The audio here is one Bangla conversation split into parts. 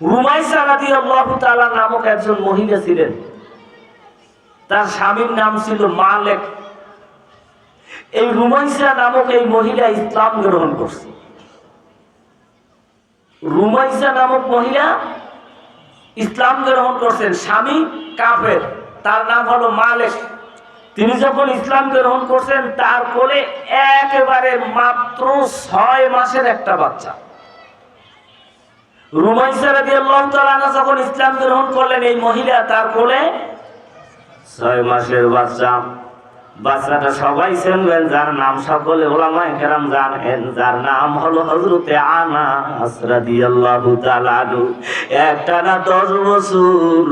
রুমাইসা রাদি নামক একজন মহিলা ছিলেন। তার স্বামীর নাম ছিল মালেক। এই রুমাইসা নামক এই মহিলা ইসলাম গ্রহণ করছে। রুমাইসা নামক মহিলা ইসলাম গ্রহণ করছেন। স্বামী কাফের, তার নাম হলো মালেক। তিনি যখন ইসলাম গ্রহণ করছেন, তার কোলে একেবারে মাত্র ছয় মাসের একটা বাচ্চা। রুমাইসা রাদিয়াল্লাহু তাআলা যখন ইসলাম গ্রহণ করলেন, এই মহিলা তার কোলে ছয় মাসের বাচ্চা। বাচ্চাটা সবাই চিনবেন, যার নাম সকলে ওলামায়ে কেরাম জানেন, যার নাম হলো হযরতে আনাস রাদিয়াল্লাহু তাআলা আনহু। একটানা 10 বছর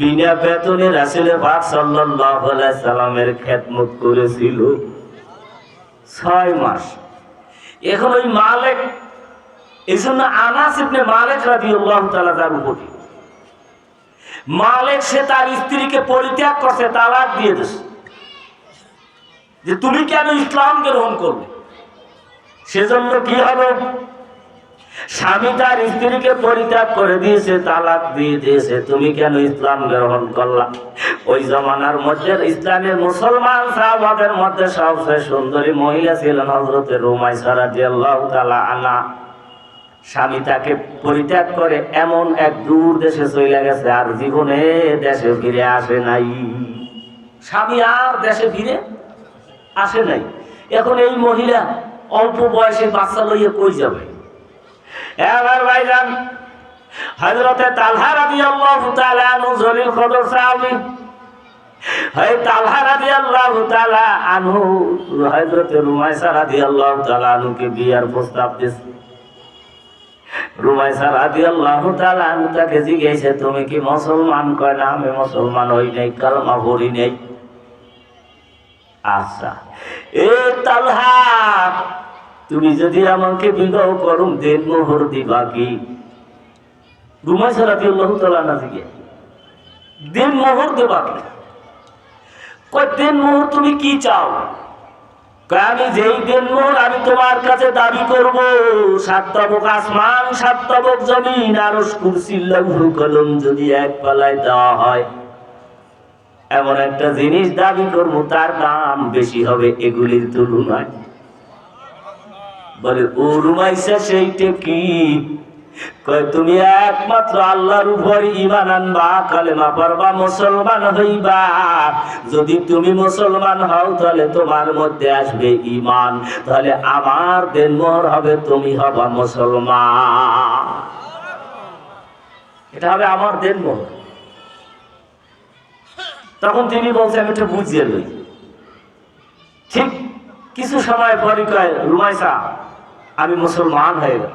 বিনা বেতনে রাসূল পাক সাল্লাল্লাহু আলাইহি সাল্লামের খেদমত করেছিল। ছয় মাস। এখন ওই মালিক এই জন্য আনাস ইবনে মালিক রাদিয়াল্লাহু তাআলা যার উপরে। মালিক, সে তার স্ত্রীকে পরিত্যাগ করছে, তালাক দিয়ে দিছে। যে তুমি কেন ইসলাম গ্রহণ করবে? সেজন্য কি হলো স্বামী তার স্ত্রীকে পরিত্যাগ করে দিয়েছে, তালাক দিয়ে দিয়েছে। তুমি কেন ইসলাম গ্রহণ করলা? ওই জমানার মধ্যে ইসলামের মুসলমান সাহাবাদের মধ্যে সবচেয়ে সুন্দরী মহিলা ছিলেন হজরতের রুমাই সারা আল্লাহ তালা আনা স্বামী তাকে পরিত্যাগ করে এমন এক দূর দেশে চলে গেছে, আর জীবনে দেশে ফিরে আসে নাই। স্বামী আর দেশে ফিরে আসে নাই। এখন এই মহিলা অল্প বয়সে বাচ্চা লইয়ে কই যাবে? এবার ভাইজান, হযরতে তালহা রাদিয়াল্লাহু তাআলা আনহু জলিল কদর সাহাবী হয় তালহা রাদিয়াল্লাহু তাআলা আনহু, হযরতে রুমাইসা রাদিয়াল্লাহু তাআলা আনহুকে বিয়ার প্রস্তাব দিয়েছে রুমাইসা আনহু তাকে জিজ্ঞেসে, তুমি কি মুসলমান? কয়, না, আমি মুসলমান হই নাই কালমা নাই। আচ্ছা এ তালহা, তুমি যদি আমাকে বিবাহ করুম দেন মোহর দিবা কি? রুমাইসা রাদিয়াল্লাহু তাআলা না জিজ্ঞে দেন মোহর দেবা কি? কয়, দেন মোহর তুমি কি চাও? আমি যেই মোহর আমি তোমার কাছে দাবি করব সাত তবক আসমান সাত তবক জমিন, আর কুরসি লৌহ কলম যদি এক পালায় দেওয়া হয়। এমন একটা জিনিস দাবি করব, তার দাম বেশি হবে এগুলির তুলনায়। বলে, ও রুমাইসা, সেইটা কি? তুমি একমাত্র আল্লাহর উপর ইমান আনবা, কালেমা পড়বা, মুসলমান হইবা। যদি তুমি মুসলমান হও, তাহলে তোমার মধ্যে আসবে ইমান তাহলে আমার দেনমোহর হবে, তুমি হবা মুসলমান। এটা হবে আমার দেনমোহর তখন তিনি বলছে, আমি একটু বুঝিয়ে লই। ঠিক কিছু সময় পরে কয়, রুমাইসা, আমি মুসলমান হয়ে গেল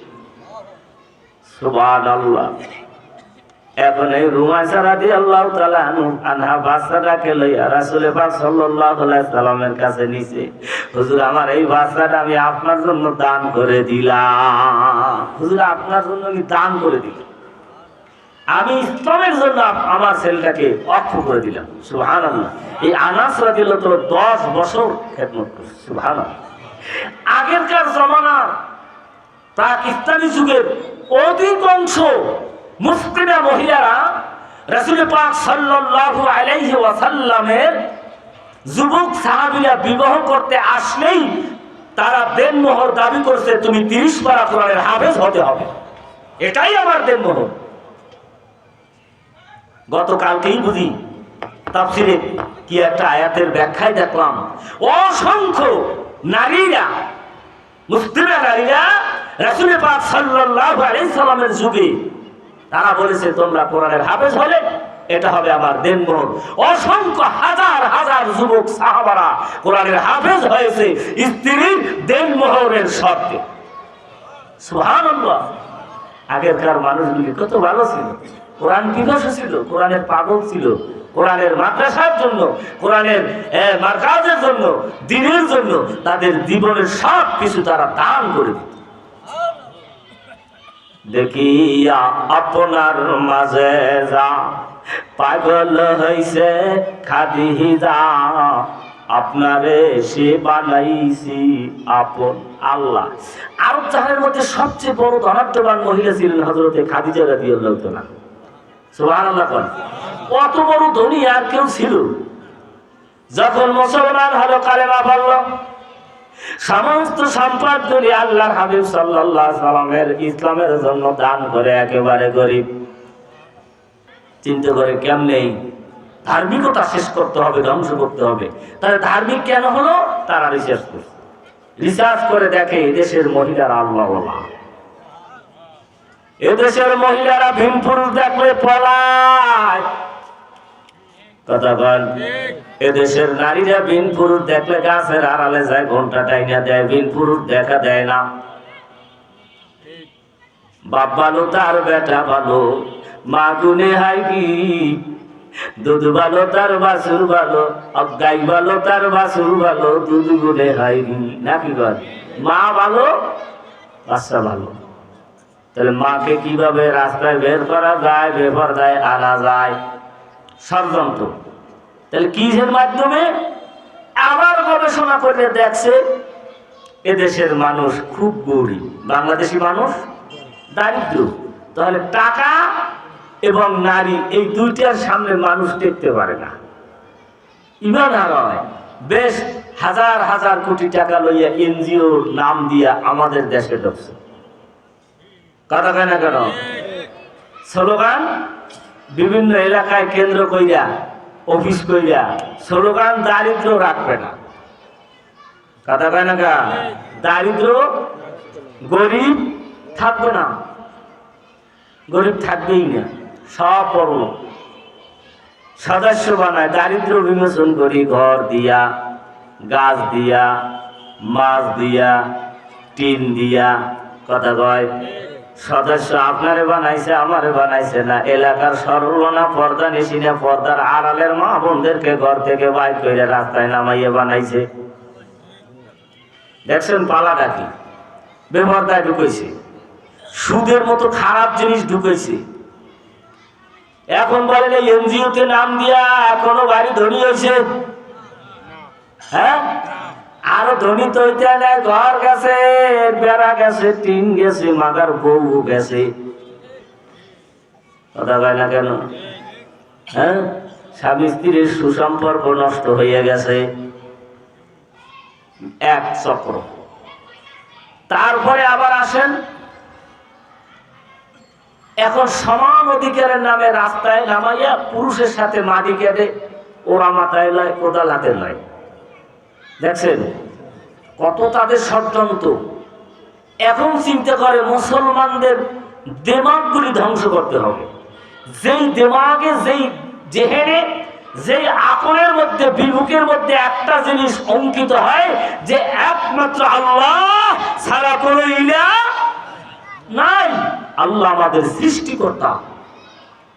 আল্লাহ এখন এই আল্লাহ তালা রাসুলে আমার এই বাচ্চাটা আমি আপনার জন্য দান করে দিলাম। হুজুর, আপনার জন্য আমি দান করে দিলাম। আমি জন্য আমার ছেলেটাকে অক্ষ করে দিলাম। সুহান এই আনাস রাদিল্লাহ তো দশ বছর সুহান আগেরকার জমানার পাকিস্তানি যুগের অধিকাংশ মুসলিমা মহিলারা রাসূল পাক সাল্লাল্লাহু আলাইহি ওয়াসাল্লামের যুবক সাহাবিরা বিবাহ করতে আসলেই তারা দেনমোহর দাবি করছে, তুমি তিরিশ পারা কোরআনের হাফেজ হতে হবে। এটাই আমার দেনমোহর। গতকালকেই বুঝি তাফসিরে কি একটা আয়াতের ব্যাখ্যায় দেখলাম, অসংখ্য নারীরা মুসলিমা নারীরা রাসূলের পাক সাল্লাল্লাহু আলাইহি সাল্লামের যুগে তারা বলেছে, তোমরা কোরআনের হাফেজ হলে এটা হবে আমার দেনমোহর অসংখ্য হাজার হাজার যুবক সাহাবারা কোরআনের হাফেজ হয়েছে স্ত্রীর দেনমোহরের শর্তে। সুবহানাল্লাহ। আগেরকার মানুষগুলি কত ভালো ছিল। কোরআন দিবস ছিল, কোরআনের পাগল ছিল, কোরআনের মাদ্রাসার জন্য, কোরআনের মার্কাজের জন্য, দিনের জন্য তাদের জীবনের সব কিছু তারা দান করে দিত। দেখিয়া আপনার মাঝে যা। পাগল হইছে খাদি যা আপনারে সে বানাইছি আপন আল্লাহ। আরব জাহানের মধ্যে সবচেয়ে বড় ধনাত্মবান মহিলা ছিলেন হজরতে খাদিজা রাদি আল্লাহ সুবহানাল্লাহ কোন। কত বড় ধনী আর কেউ ছিল। যখন মুসলমান হলো কালেমা পড়ল সমস্ত সম্পদ করে আল্লাহর হাবিব সাল্লাল্লাহ সাল্লামের ইসলামের জন্য দান করে, একেবারে গরিব। চিন্তা করে কেমনে ধার্মিকতা শেষ করতে হবে, ধ্বংস করতে হবে। তাহলে ধার্মিক কেন হলো? তারা রিসার্চ করছে। রিসার্চ করে দেখে এদেশের মহিলারা আল্লাহ এদেশের মহিলারা ভীম পুরুষ দেখলে পলায়। কথা বল এদেশের নারীরা বিন পুরুষ দেখলে গাছের আড়ালে যায় ঘণ্টা টাইনা দেয়, বিন পুরুষ দেখা দেয় না। বাপ ভালো, তার বেটা ভালো, মা গুনে হাই কি? দুধ ভালো, তার বাসুর ভালো গাই ভালো, তার বাসুর ভালো, দুধ গুনে হাই কি? নাকি বল? মা ভালো, বাচ্চা ভালো। তাহলে মাকে কীভাবে রাস্তায় বের করা যায় বেপর দেয় আনা যায়? ষড়যন্ত্র। তাহলে কিসের মাধ্যমে? আবার গবেষণা করে দেখছে, এদেশের মানুষ খুব গরিব। বাংলাদেশি মানুষ দারিদ্র। তাহলে টাকা এবং নারী এই দুইটার সামনে মানুষ দেখতে পারে না। ইমান হয় বেশ হাজার হাজার কোটি টাকা লইয়া এনজিও নাম দিয়া আমাদের দেশে ঢুকছে। কথা কয় না কেন? স্লোগান বিভিন্ন এলাকায় কেন্দ্র কইরা, অফিস কইরা, স্লোগান দারিদ্র রাখবে না। কথা কয় না কা দারিদ্র গরিব থাকবে না। গরিব থাকবেই না, সব সদস্য বানায়, দারিদ্র বিমোচন করি, ঘর দিয়া, গাছ দিয়া, মাছ দিয়া, টিন দিয়া, কথা কয়? সদস্য আপনারে বানাইছে, আমারে বানাইছে না। এলাকার সর্বনা পর্দা নিশিনা পর্দার আড়ালের মা বোনদেরকে ঘর থেকে বাইর করে রাস্তায় নামাইয়ে বানাইছে। দেখছেন পালা ডাকি বেপর্দায় ঢুকেছে। সুদের মতো খারাপ জিনিস ঢুকেছে। এখন বলেন এই এনজিওতে নাম দিয়া এখনও বাড়ি ধনী হয়েছে? হ্যাঁ? আরও ধনী তো ঘর গেছে, বেড়া গেছে, টিন গেছে মাগার বউ গেছে। কথা কয় না কেন? হ্যাঁ? স্বামী স্ত্রীর সুসম্পর্ক নষ্ট হয়ে গেছে। এক চক্র। তারপরে আবার আসেন। এখন সমান অধিকারের নামে রাস্তায় নামাইয়া পুরুষের সাথে মাটি কেটে ওরা মাথায় লয়, কোদাল হাতে লয়। দেখছেন কত তাদের ষড়যন্ত্র। এখন চিন্তা করে মুসলমানদের দেমাগগুলি ধ্বংস করতে হবে। যেই দেমাগে, যেই জেহেনে যেই আকলের মধ্যে, বিমুখের মধ্যে একটা জিনিস অঙ্কিত হয় যে একমাত্র আল্লাহ ছাড়া কোনো ইলা নাই। আল্লাহ আমাদের সৃষ্টিকর্তা।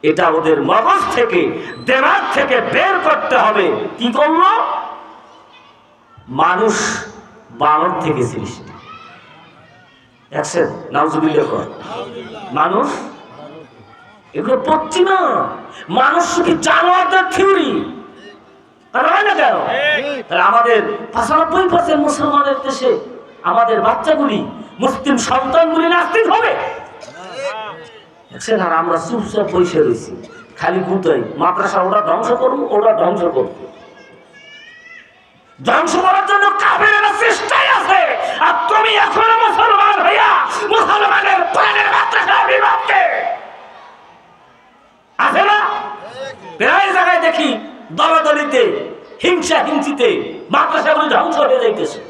এটা ওদের মগজ থেকে, দেমাগ থেকে বের করতে হবে। কি করল? মানুষ বানর থেকে সৃষ্টি। মানুষ? এগুলো পশ্চিমা। মানুষ কি জানোয়ারদের থিওরি। না আমাদের পঁচানব্বই পার্সেন্ট মুসলমানের দেশে আমাদের বাচ্চাগুলি মুসলিম সন্তানগুলি নাস্তিক হবে। আর আমরা চুপচাপ বসে রয়েছি। খালি গুতাই মাদ্রাসা ওরা ধ্বংস করব ওরা ধ্বংস করব ধ্বংস করার জন্য কাফেরেরা চেষ্টায় আছে। আর তুমি এখনও মুসলমান হইয়া মুসলমানের প্রাণের মাদ্রাসা বিভাগকে আছে না? প্রায় জায়গায় দেখি দলাদলিতে, হিংসা হিংসিতে মাদ্রাসাগুলি ধ্বংস হয়ে যাইতেছে।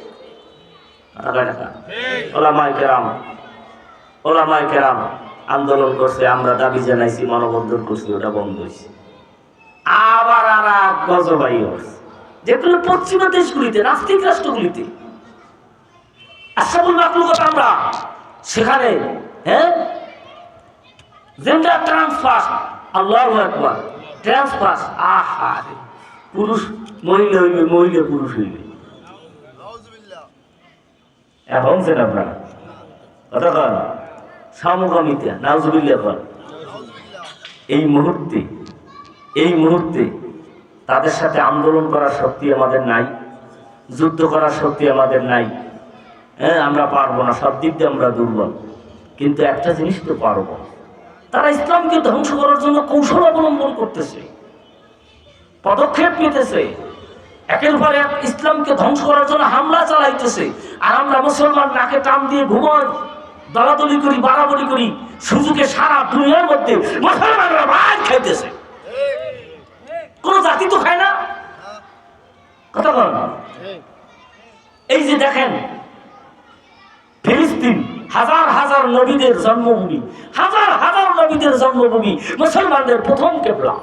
ওলামাই কেরাম ওলামাই কেরাম, আন্দোলন করছে, আমরা দাবি জানাইছি, মানবন্ধন করছি, ওটা বন্ধ হয়েছে আবার আর এক গজবাই হচ্ছে। যেগুলো পশ্চিমা দেশগুলিতে নাস্তিক রাষ্ট্রগুলিতে। আশাবুল মাকলুকত আমরা সেখানে হ্যাঁ? জেন্ডার ট্রান্সফার আল্লাহ একবার ট্রান্সফার আহা। পুরুষ মহিলা হইবে, মহিলা পুরুষ হইবে। এখন সেটা আপনারা। কথা কন। সমকামিতা, নাউজুবিল্লাহ কন। এই মুহূর্তে এই মুহূর্তে তাদের সাথে আন্দোলন করার শক্তি আমাদের নাই, যুদ্ধ করার শক্তি আমাদের নাই। হ্যাঁ আমরা পারব না, সব দিক দিয়ে আমরা দুর্বল। কিন্তু একটা জিনিস তো পারব। তারা ইসলামকে ধ্বংস করার জন্য কৌশল অবলম্বন করতেছে, পদক্ষেপ নিতেছে। একের পর এক ইসলামকে ধ্বংস করার জন্য হামলা চালাইতেছে। আর আমরা মুসলমান নাকে টান দিয়ে ঘুমাই দলাদলি করি, বাড়াবাড়ি করি, সুযোগে সারা দুনিয়ার মধ্যে মুসলমানরা ভাই খাইতেছে। কোন জাতি তো খায় না। কথা বল এই যে দেখেন, ফিলিস্তিন হাজার হাজার নবীদের জন্মভূমি, হাজার হাজার নবীদের জন্মভূমি মুসলমানদের প্রথম কেবলা।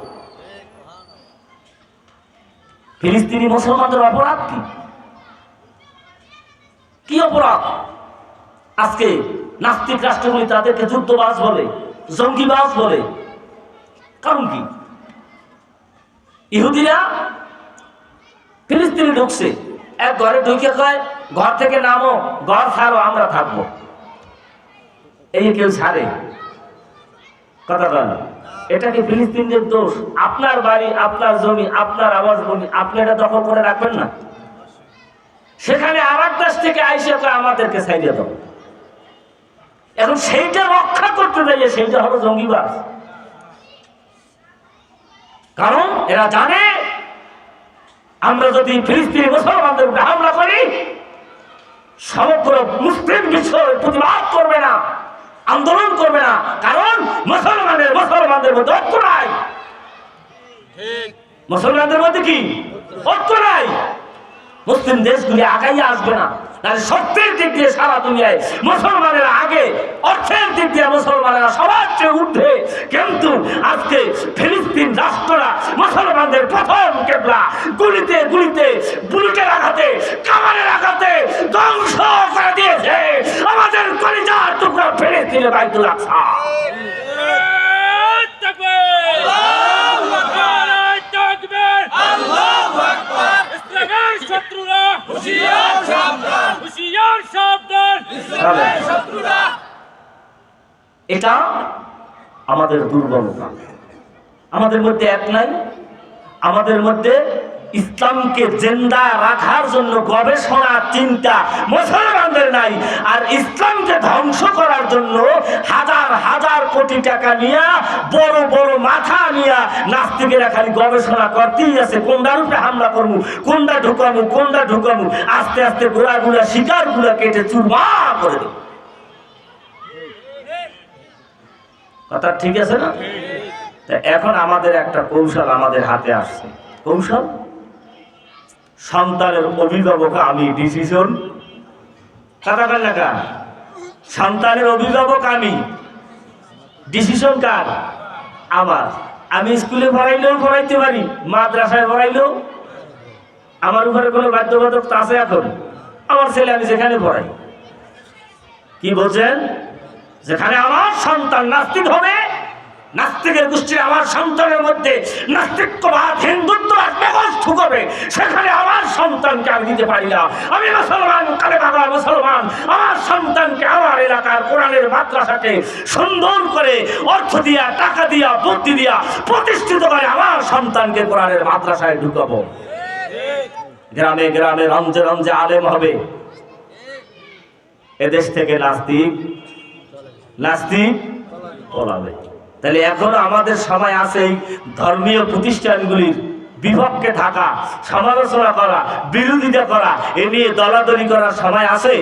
ফিলিস্তিনি মুসলমানদের অপরাধ কি? কি অপরাধ? আজকে নাস্তিক রাষ্ট্রগুলি তাদেরকে যুদ্ধবাজ বলে, জঙ্গিবাজ বলে। কারণ কি? ইহুদিরা ফিলিস্তিনি ঢুকছে। এক ঘরে ঢুকে কয়, ঘর থেকে নামো, ঘর ছাড়ো, আমরা থাকব। এই কেউ ছাড়ে। কথা বল। এটা কি ফিলিস্তিনদের দোষ? আপনার বাড়ি, আপনার জমি, আপনার আবাস ভূমি, আপনি এটা দখল করে রাখবেন না? সেখানে আর দেশ থেকে আইসে আমাদেরকে ছাইড়ে দাও। এখন সেইটা রক্ষা করতে যাইয়ে সেইটা হলো জঙ্গিবাজ কারণ এরা জানে আমরা যদি ফিলিস্তিনি মুসলমানদের উপরে হামলা করি সমগ্র মুসলিম বিশ্ব প্রতিবাদ করবে না আন্দোলন করবে না কারণ মুসলমানের মুসলমানদের মধ্যে ঐক্য নাই। মুসলমানদের মধ্যে কি? ঐক্য নাই। মুসলিম দেশগুলি আগাইয়া আসবে না। সত্যের দিক দিয়ে সারা দুনিয়ায় মুসলমানেরা আগে, অর্থের দিক দিয়ে মুসলমানেরা সবার চেয়ে উঠে কিন্তু আজকে ফিলিস্তিন রাষ্ট্ররা মুসলমানদের প্রথম কেবলা। গুলিতে গুলিতে, বুলেটের আঘাতে কামানের আঘাতে ধ্বংস করে দিয়েছে আমাদের কলিজার টুকরা ফিলিস্তিনে বাইতুল আকসা। সাবধান ইসলামের শত্রুরা। এটা আমাদের দুর্বলতা। আমাদের মধ্যে এক নাই আমাদের মধ্যে ইসলামকে জেন্দা রাখার জন্য গবেষণা চিন্তা মুসলমানদের নাই। আর ইসলামকে ধ্বংস করার জন্য হাজার হাজার কোটি টাকা নিয়ে, বড় বড় মাথা নিয়ে নাস্তিকেরা খালি গবেষণা করতেই আছে। কোনটার উপরে হামলা করব কোনটা ঢুকাবো কোনটা ঢুকাবো আস্তে আস্তে গোড়া গুলা শিকারগুলা কেটে চুরমা করে দেবো। কথা ঠিক আছে না? এখন আমাদের একটা কৌশল আমাদের হাতে আসছে। কৌশল? সন্তানের অভিভাবক আমি ডিসিশন কাটা লেখা সন্তানের অভিভাবক আমি। ডিসিশন কার? আমার। আমি স্কুলে পড়াইলেও পড়াইতে পারি, মাদ্রাসায় পড়াইলেও। আমার উপরে কোনো বাধ্যবাধকতা আছে এখন? আমার ছেলে আমি যেখানে পড়াই। কি বলছেন? যেখানে আমার সন্তান নাস্তিক হবে নাস্তিকের গোষ্ঠী আমার সন্তানের মধ্যে নাস্তিক্যবাদ হিন্দুত্ব ঢুকবে সেখানে আমার সন্তানকে আমি দিতে পারি না। আমি মুসলমান, কালে বাবা মুসলমান। আমার সন্তানকে আমার এলাকার কোরআনের মাদ্রাসাকে সুন্দর করে অর্থ দিয়া, টাকা দিয়া, বুদ্ধি দিয়া প্রতিষ্ঠিত করে আমার সন্তানকে কোরআনের মাদ্রাসায় ঢুকাবো। গ্রামে গ্রামে রঞ্জে রঞ্জে আলেম হবে। এদেশ থেকে নাস্তিক নাস্তিক, পলাবে। তাহলে এখনও আমাদের সময় আছে ধর্মীয় প্রতিষ্ঠানগুলির বিপক্ষে থাকা, সমালোচনা করা, বিরোধিতা করা, এ নিয়ে দলাদলি করার সময় আছে?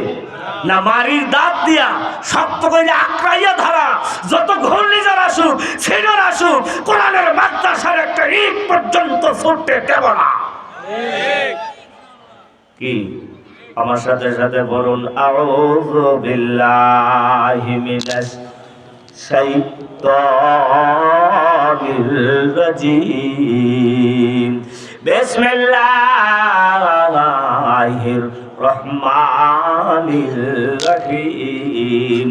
না মারির দাঁত দিয়া শক্ত করে আক্রাইয়া ধরা, যত ঘূর্ণিঝড় আসুক, ছেড়র আসুক, কোরআনের মাদ্রাসার একটা ইট পর্যন্ত ফুটতে দেব না। কি? আমার সাথে সাথে বলুন, আউযু বিল্লাহি মিনাশ الشيطان الرجيم. بسم الله الرحمن الرحيم.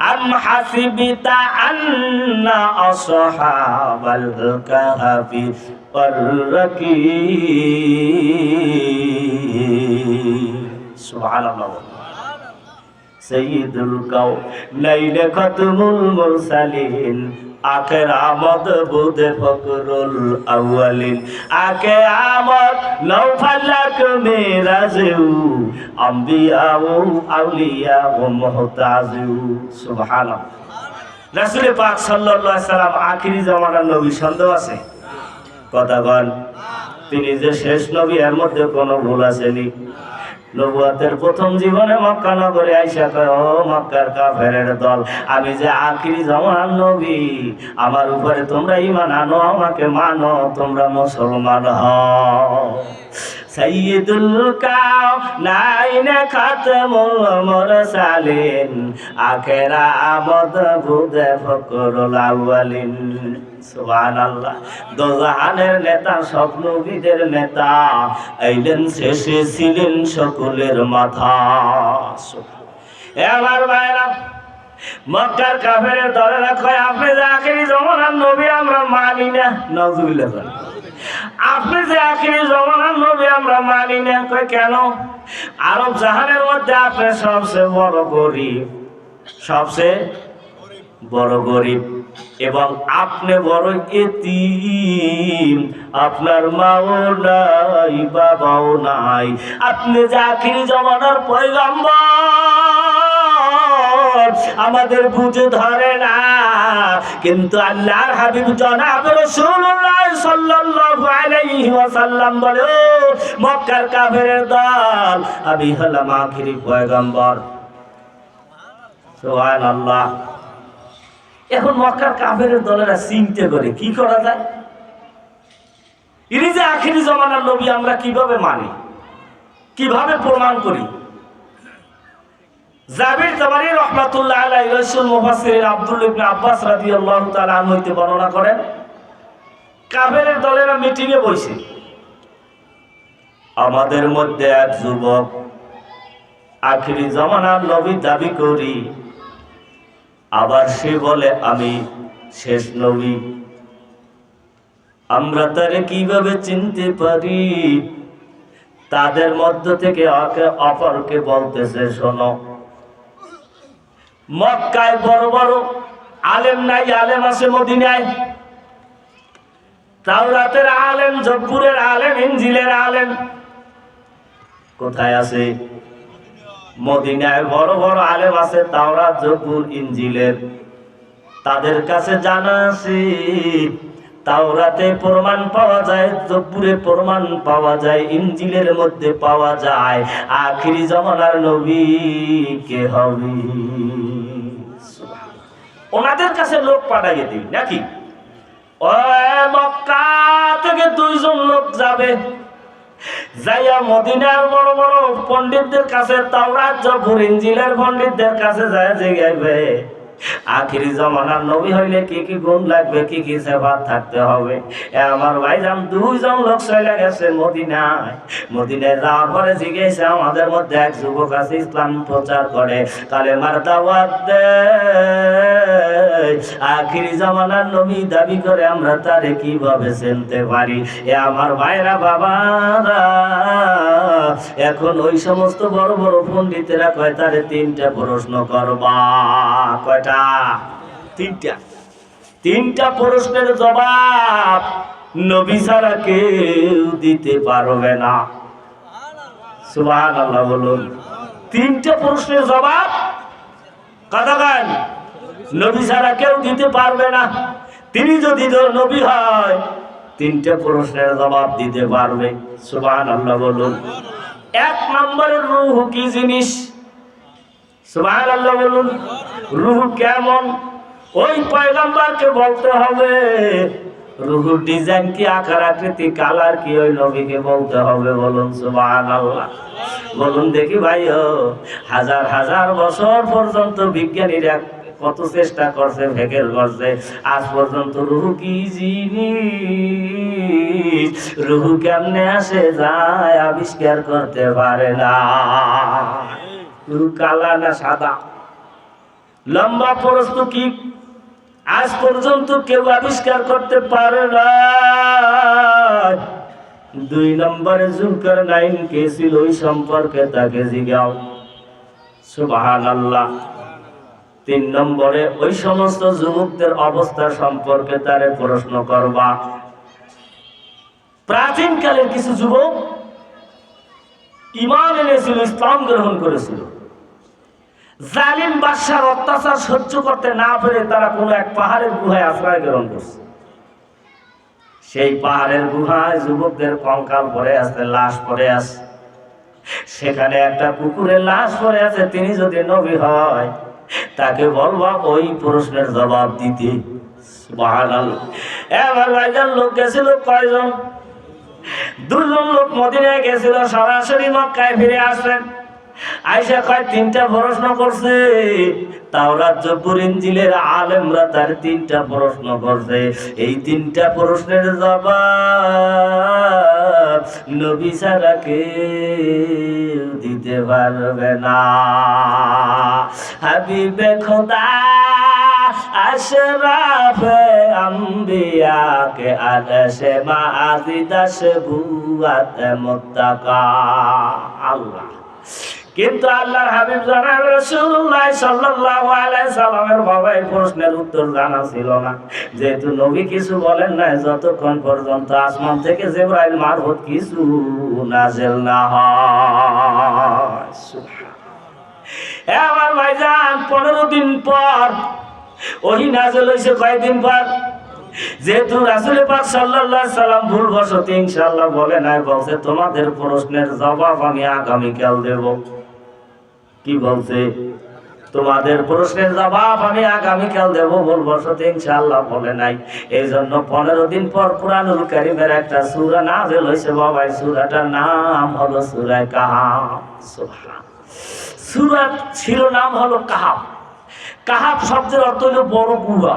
أم حسبت أن أصحاب الكهف والرقيم؟ سبحان الله. সৈয়দুল কাউ নাইলে খতমুল মুরসালিন আখের আমদ বুদে ফকরুল আউয়ালিন আকে আমদ নৌফাল্লাক মেরাজেউ, আম্বিয়াউ আউলিয়া ও মুহতাজেউ, সুবহানাল্লাহ। রাসূল পাক সাল্লাল্লাহু আলাইহি সাল্লাম আখিরি জামানার নবী সন্দেহ আছে? কথা বল তিনি যে শেষ নবী, এর মধ্যে কোনো ভুল আসেনি? নবুয়াতের প্রথম জীবনে মক্কা নগরে আইসা কয়, ও মক্কার কাফেরের দল, আমি যে আখিরি জমানার নবী, আমার উপরে তোমরা ইমান আনো, আমাকে মানো, তোমরা মুসলমান হও। সৈয়দুল কাও নাইনে খাতমুল মুরসালিন আখেরা আমদ বুদে ফকরুল আউয়ালিন। নেতা নেতা ছিলেন সকলের মাথা। ভাইরা কাফের আপনি যে আখেরি জমানার নবী, আমরা মানি না। আপনি যে নবী, আমরা মানি কেন? আরব জাহানের মধ্যে আপনি সবচেয়ে বড় গরিব। সবচেয়ে বড় গরিব। এবং আপনি বড় এতিম। আপনার মাও নাই, বাবাও নাই। আপনি আখিরি জমানার পয়গম্বর। আমাদের বুঝে ধরে না। কিন্তু আল্লাহর হাবিব জনাব রাসূলুল্লাহ সাল্লাল্লাহু আলাইহি ওয়াসাল্লাম বলে মক্কার কাফেরের দল, আমি হলাম আখিরি পয়গম্বর। সুবহানাল্লাহ। এখন মক্কার কাফের দলেরা চিনতে করে কি করা যায়? ইনি যে আখিরি জমানার নবী, আমরা কীভাবে মানি? কীভাবে প্রমাণ করি? জাবির তাবারি রহমাতুল্লাহ আলাইহি রাসূল মুফাসসির আব্দুল ইবনে আব্বাস রাদিয়াল্লাহু তাআলা আনহু হইতে বর্ণনা করেন কাফেরের দলেরা মিটিং এ বসে, আমাদের মধ্যে এক যুবক আখিরি জমানার নবী দাবি করি। আবার সে বলে, আমি শেষ নবী। আমরা তারে কীভাবে চিনতে পারি? তাদের মধ্য থেকে অপরকে বলতেছে, শোনো। মক্কায় বড় বড় আলেম নাই, আলেম আছে মদিনায়। তাওরাতের আলেম, জব্বুরের আলেম ইঞ্জিলের আলেম। কোথায় আছে? মদিনায় বড় বড় আলেম আছে, তাওরাত জব্বুর ইঞ্জিলের তাদের কাছে জানা আছে, তাওরাতে প্রমাণ পাওয়া যায় জব্বুরে প্রমাণ পাওয়া যায় ইঞ্জিলের মধ্যে পাওয়া যায়। আখিরি জমানার নবী কে হবে? ওনাদের কাছে লোক পাঠাইয়ে দিই নাকি? ও মক্কা থেকে দুইজন লোক যাবে। যাইয়া মদিনার বড় বড় পণ্ডিতদের কাছে তাওরাত জবুর ইঞ্জিলের পণ্ডিতদের কাছে যায় জিগাইবে আখিরি জমানার নবী হইলে কি কি গুণ লাগবে, কি কি সেবা থাকতে হবে? আমার ভাইজান দুইজন লোক চলে গেছে মদিনায়। মদিনায় যাওয়ার পরে জিজ্ঞেসে আমাদের মধ্যে এক যুবক আছে, ইসলাম প্রচার করে। কালে মার দাওয়াত আখিরি জমানার নবী দাবি করে, আমরা তারে কীভাবে চিনতে পারি? এ আমার ভাইরা, বাবারা, এখন ওই সমস্ত বড় বড় পণ্ডিতেরা কয়, তারে তিনটা প্রশ্ন করবা। কয়টা তিনটা তিনটা। প্রশ্নের জবাব নবী ছাড়া কেউ দিতে পারবে না। সুবহান আল্লাহ বলুন। তিনটা প্রশ্নের জবাব কথা গান নবী ছাড়া কেউ দিতে পারবে না। তিনি যদি নবী হয়, তিনটে প্রশ্নের জবাব দিতে পারবে। সুবহান আল্লাহ বলুন। এক নম্বরের রুহ কি জিনিস? সুবহান আল্লাহ বলুন, রুহ কেমন? ওই পয়গাম্বারকে বলতে হবে রুহুর ডিজাইন কি, আকার আকৃতি, কালার কি, ওই নবীকে বলতে হবে বলুন সুবহান আল্লাহ বলুন দেখি ভাই, ও, হাজার হাজার বছর পর্যন্ত বিজ্ঞানীরা কত চেষ্টা করছে ভেগের করছে, আজ পর্যন্ত রুহু কি জিনিস? রুহু কেমনে আসে যায়, আবিষ্কার করতে পারে না। কালা না সাদা? লম্বা প্রস্ত কি? আজ পর্যন্ত কেউ আবিষ্কার করতে পারে না দুই নম্বরে জুলকার নাইন কে ছিল ওই সম্পর্কে তাকে জিগাও সুবাহান আল্লাহ তিন নম্বরে, ওই সমস্ত যুবকদের অবস্থা সম্পর্কে তারে প্রশ্ন করবা। প্রাচীন কালের কিছু যুবক ইমান এনেছিল, ইসলাম গ্রহণ করেছিল। জালিম বাদশার অত্যাচার সহ্য করতে না পেরে তারা কোনো এক পাহাড়ের গুহায় আশ্রয় গ্রহণ করছে। সেই পাহাড়ের গুহায় যুবকদের কঙ্কাল পরে আছে, লাশ পড়ে আছে। সেখানে একটা কুকুরের লাশ পড়ে আছে, তিনি যদি নবী হয়, তাকে বলবা ওই প্রশ্নের জবাব দিতে। লোক গেছিল কয়জন? দুজন লোক মদিনায় গেছিল, সরাসরি মক্কায় ফিরে আসলেন। আইসা কয়, তিনটা প্রশ্ন করছে। তাওরাত জব্বুর ইঞ্জিলের আলেমরা তার তিনটা প্রশ্ন করছে। এই তিনটা প্রশ্নের জবাব নবী ছাড়া কেউ দিতে পারবে না। হাবিবে খোদা, আশরাফে আম্বিয়া আদশে মাআজিদাশ বুয়াতে মুত্তাকা। আল্লাহ। কিন্তু আল্লাহর হাবিব জানাব রাসূলুল্লাহ সাল্লাল্লাহু আলাইহি সাল্লামের বাবা এই প্রশ্নের উত্তর জানা ছিল না। যেহেতু নবী কিছু বলেন না যতক্ষণ পর্যন্ত আসমান থেকে জিবরাইল মারফত কিছু নাজেল না হয়। এ আমার ভাইজান, পনেরো দিন পর ওই নাজল হয়েছে কয়েকদিন পর? যেহেতু রাসুল পাক আলাইহি সাল্লাম ভুল বসত ইনশাআল্লাহ বলে নাই, বলছে তোমাদের প্রশ্নের জবাব আমি আগামীকাল দেব। কি বলছে? তোমাদের প্রশ্নের জবাব আমি আগামীকাল দেব, ভুল বসত ইনশাআল্লাহ বলে নাই। এই জন্য পনেরো দিন পর কোরআনুল কারিমের একটা সূরা নাজেল হয়েছে। বাবা এই সূরাটার নাম হলো সূরা কাহাফ। সুবহান সূরা ছিল নাম হলো কাহাব কাহাব শব্দের অর্থ হলো বড় গুহা।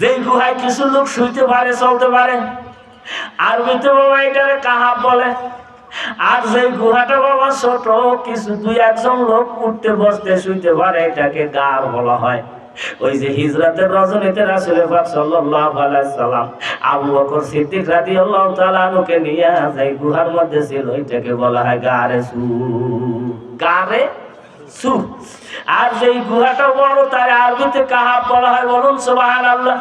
যেই গুহায় কিছু লোক শুইতে পারে, চলতে পারে। আরবিতে বাবা এটারে কাহাব বলে। আর যেই গুহাটা বাবা ছোট, কিছু দুই একজন লোক উঠতে বসতে শুইতে পারে, এটাকে গার বলা হয়। ওই যে হিজরাতের রজনীতে রাসূলের পাক সাল্লাল্লাহু আলাইহি সাল্লাম আবু বকর সিদ্দিক রাদিয়াল্লাহু তাআলা আনুকে নিয়ে যাই গুহার মধ্যে ছিল ওইটাকে বলা হয় গারে সু। গারে সু। আর যেই গুহাটা বড়, তার আরবিতে কাহা বলা হয়, বলুন সুবাহান আল্লাহ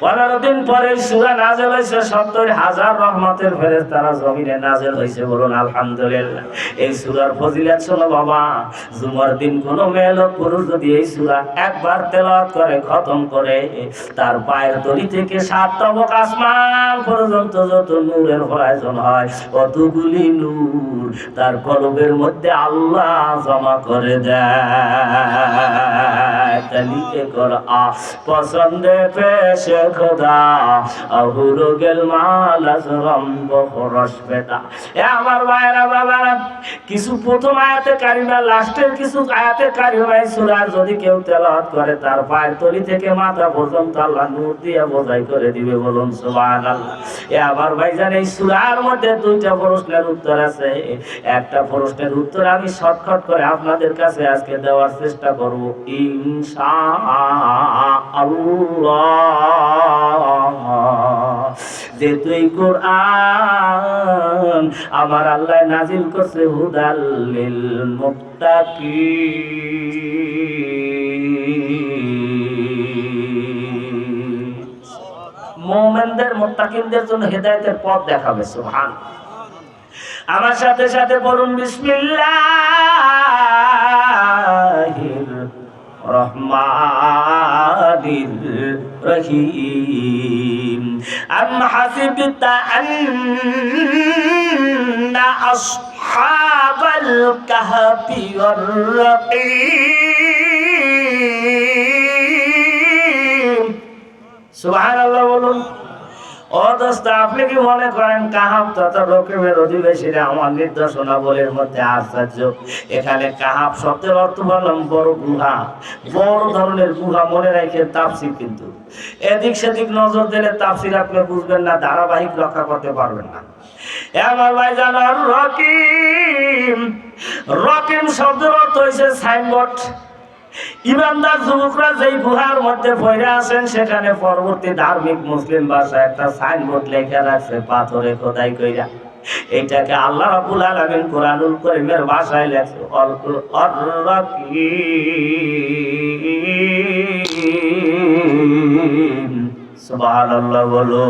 পনেরো দিন পরে সুরা নাজেল হয়েছে, সত্তর হাজার রহমতের তারা জমিনে নাজেল হয়েছে বলুন, আলহামদুলিল্লাহ। এই সুরার বাবা, জুমার দিন কোনো মেয়ে লোক, পুরুষ যদি এই সুরা একবার করে, খতম করে, তার পায়ের তলি থেকে সাত তবক আসমান পর্যন্ত যত নূরের প্রয়োজন হয় কতগুলি নূর তার কলবের মধ্যে আল্লাহ জমা করে দেয়। পছন্দে আমার বাবারা, কিছু প্রথম আয়াতে লাস্টের কিছু আয়াতে যদি কেউ তেলাওয়াত করে, তার পায়ের তলি থেকে মাথা পর্যন্ত আল্লাহ নূর দিয়ে বোঝাই করে দিবে বলুন এ আমার এই সুরার মধ্যে দুইটা প্রশ্নের উত্তর আছে। একটা প্রশ্নের উত্তর আমি শর্টকাট করে আপনাদের কাছে আজকে দেওয়ার চেষ্টা করব, ইনশা যে তুই কোরআন আমার আল্লাহ নাজিল করছে হুদাল্লিল মুত্তাকিন। মোমেনদের মোত্তাকিনদের জন্য হেদায়েতের পথ দেখাবে, সুবহান। আমার সাথে সাথে বলুন, বিসমিল্লাহির রহমানির রহিম আম হাসিবতা আন্না আসহাবাল কাহফি ওয়ার রাকিম সুবহানাল্লাহ বলুন আপনি কি মনে করেন অধিবেশীরা আমার মধ্যে আশ্চর্য। এখানে শব্দের অর্থ বড় গুহা। বড় ধরনের গুহা মনে তাপসির কিন্তু। এদিক সেদিক নজর দিলে তাপসির আপনি বুঝবেন না, ধারাবাহিক রক্ষা করতে পারবেন না। আমার ভাই জানার রকিম রকিম শব্দের অর্থ হয়েছে সাইনবোর্ড। ইমানদার যুবকরা যেই গুহার মধ্যে পড়ে আছেন, সেখানে পরবর্তী ধার্মিক মুসলিম ভাষায় একটা সাইনবোর্ড লেখা রাখছে, পাথরে খোদাই কইরা। এইটাকে আল্লাহ রাব্বুল আলামিন কোরআনুল কারীমের ভাষায় লেখছে সুবহানাল্লাহ বলো